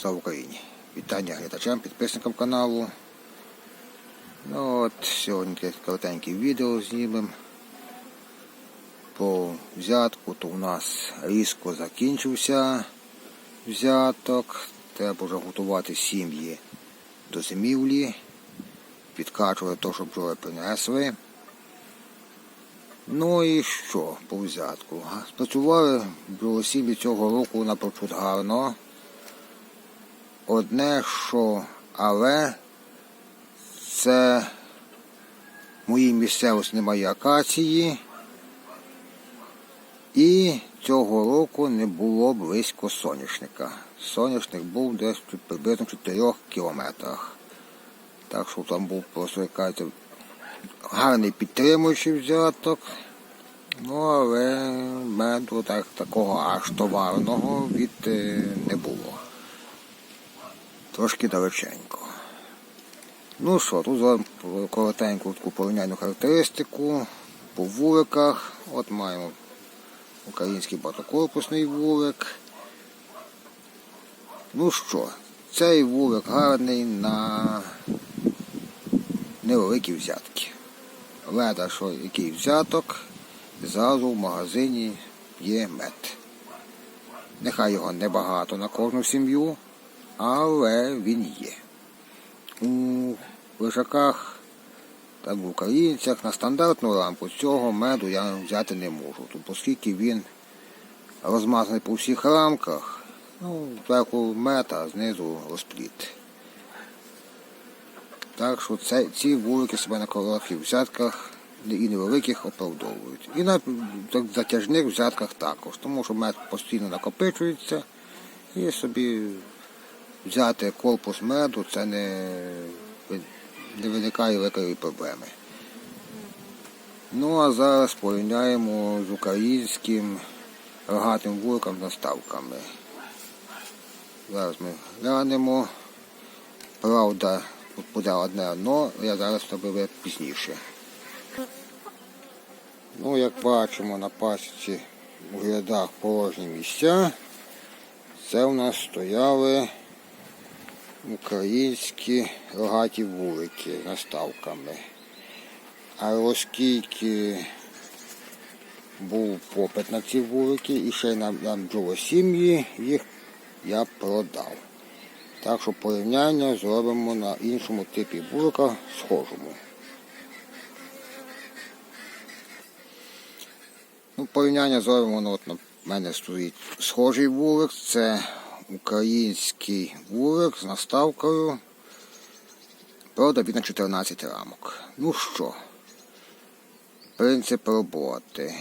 Слава Україні! Вітання глядачам, підписникам каналу. Ну от, Сьогодні коротеньке відео знімемо. По взятку то у нас різко закінчився взяток. Треба вже готувати сім'ї до зимівлі, підкачувати те, що бджоли принесли. Ну і що по взятку? Спрацювали бджолосім'ї цього року напрочуд гарно. Одне, що але це моїй місцевості немає акації. І цього року не було близько соняшника. Соняшник був десь приблизно в 4 кілометрах. Так що там був просто якась гарний підтримуючий взяток. Ну, але меду так, такого аж товарного від е. Трошки далеченько. Ну що, тут зараз коротеньку таку порівняльну характеристику по вуликах. От маємо український багатокорпусний вулик. Ну що, цей вулик гарний на невеликі взятки. Леда, що який взяток, зразу в магазині є мед. Нехай його небагато на кожну сім'ю, але він є. У лишаках та в українцях на стандартну лампу цього меду я взяти не можу, тут, оскільки він розмазаний по всіх рамках, ну, зверху мед, а знизу розпліт. Так що це, ці вулики себе на коротких взятках і невеликих оправдовують. І на затяжних взятках також, тому що мед постійно накопичується і собі взяти корпус меду це не, не виникає великої проблеми. Ну а зараз порівняємо з українським рогатим вуликом наставками. Зараз ми глянемо. Правда, тут буде одне одно, я зараз тобі пізніше. Ну, як бачимо на пасіці у рядах порожні місця, це у нас стояли українські рогаті вулики з наставками. А оскільки був попит на ці вулики і ще й на, на бджолосім'ї, їх я продав. Так що порівняння зробимо на іншому типі вулика схожому. Ну, порівняння зробимо, ну, от на мене стоїть схожий вулик. Це український вулик з наставкою. На 14 рамок. Ну що, принцип роботи.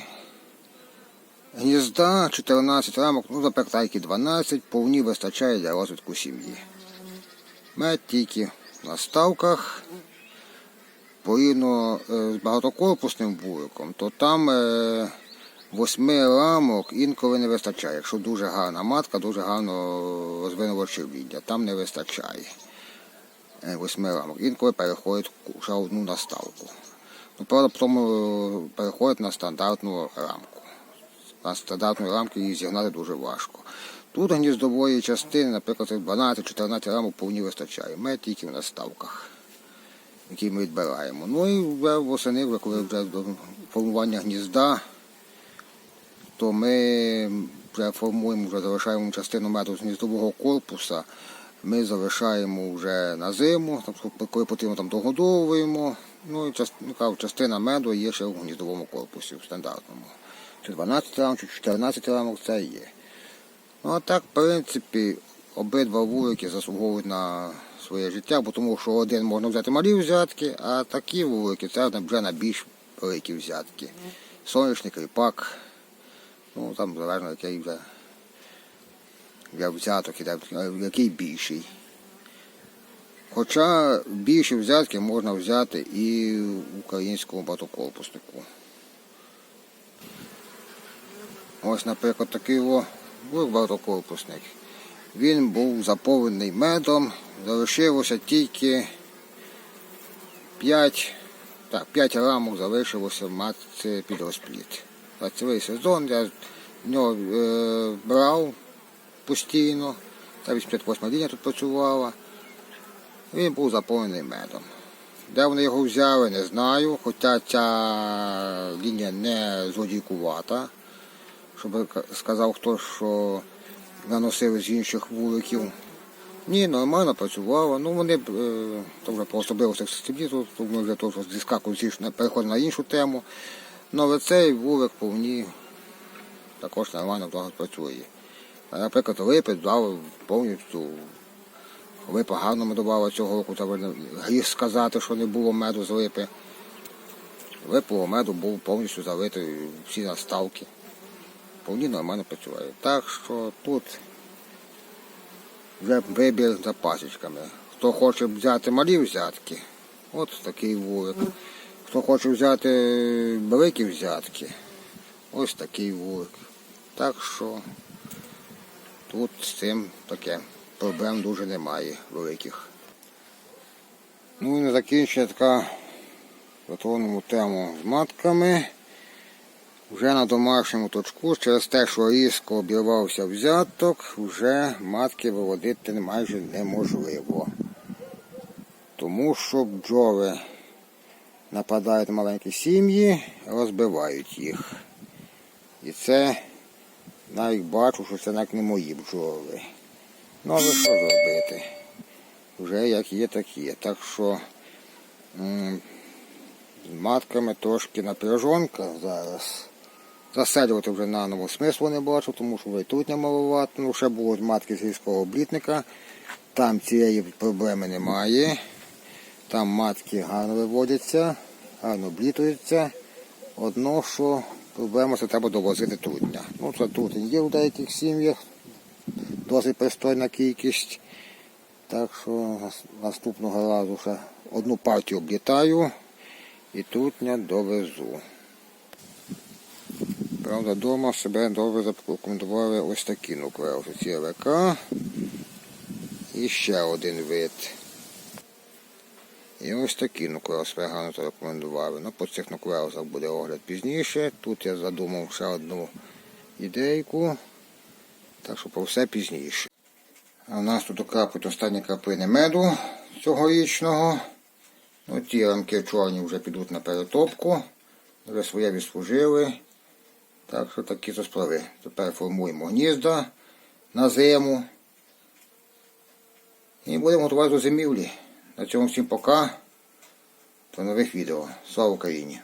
Гнізда 14 рамок, ну запертайки 12, повні вистачає для розвитку сім'ї. Мед тільки в наставках. Порівняно е, з багатокорпусним вуликом, то там е, восьми рамок інколи не вистачає. Якщо дуже гарна матка, дуже гарно розвинуло червіння, там не вистачає е, восьми рамок. Інколи переходить вже одну наставку. Ну, правда, потім е, переходить на стандартну рамку. На стандартну рамку її зігнати дуже важко. Тут гніздової частини, наприклад, 12-14 рамок повні вистачає. Мед тільки в наставках, які ми відбираємо. Ну і вже восени, коли вже до формування гнізда, то ми вже формуємо, вже залишаємо частину меду з гніздового корпуса. Ми залишаємо вже на зиму, тобто коли потрібно там догодовуємо. Ну і ну, частина меду є ще в гніздовому корпусі, в стандартному. Чи 12 рамок, чи 14 рамок це є. Ну а так, в принципі, обидва вулики заслуговують на своє життя, бо тому що один можна взяти малі взятки, а такі вулики це вже на більш великі взятки. Сонячний кріпак, ну там залежно який вже для взяток іде, який більший. Хоча більші взятки можна взяти і в українському багатокорпуснику. Ось, наприклад, такий о, був багатокорпусник. Він був заповнений медом, залишилося тільки 5, так, 5 рамок залишилося в матці під розпліт. Цілий сезон я в нього е, брав постійно, Та 88 лінія тут працювала. Він був заповнений медом. Де вони його взяли, не знаю. Хоча ця лінія не злодійкувата. Щоб сказав хтось, що наносили з інших вуликів. Ні, нормально працювала. Ну вони е, то вже по особливостях стебні, тут то ми вже то зіскакуємо зі переходимо на іншу тему. Ну, але цей вулик повні також нормально вдома працює. Наприклад, липи дав повністю липа гарно медувала цього року, та гріх сказати, що не було меду з липи. Липового меду був повністю залитий всі наставки. Повні нормально працює. Так що тут вже вибір за пасічками. Хто хоче взяти малі взятки, от такий вулик. Хто хоче взяти великі взятки, ось такий вулик. Так що тут з цим таке проблем дуже немає великих. Ну і на закінчення така затронемо тему з матками. Вже на домашньому точку, через те, що різко обірвався взяток, вже матки виводити майже неможливо. Тому що бджоли нападають маленькі сім'ї, розбивають їх. І це навіть бачу, що це навіть не мої бджоли. Ну але що зробити? Вже як є, так є. Так що з матками трошки напряжонка зараз. Заселювати вже наново смислу не бачу, тому що вже тут немаловато. Ну, ще було матки з гірського облітника. Там цієї проблеми немає. Там матки гарно виводяться, гарно облітуються. Одно, що проблема це треба довозити трутня. Ну, це трутень є в деяких сім'ях, досить пристойна кількість. Так що наступного разу ще одну партію облітаю і трутня довезу. Правда, вдома себе добре зарекомендували ось такі нуклеуси. Ці ЛК і ще один вид. І ось такі нуклеуси гарно зарекомендували. Ну, по цих нуклеусах буде огляд пізніше. Тут я задумав ще одну ідейку. Так що про все пізніше. А в нас тут окапують останні краплини меду цьогорічного. Ну, ті рамки чорні вже підуть на перетопку. Вже своє відслужили. Так що такі то справи. Тепер формуємо гнізда на зиму. І будемо готувати до зимівлі. На цьому всім пока. До нових відео. Слава Україні!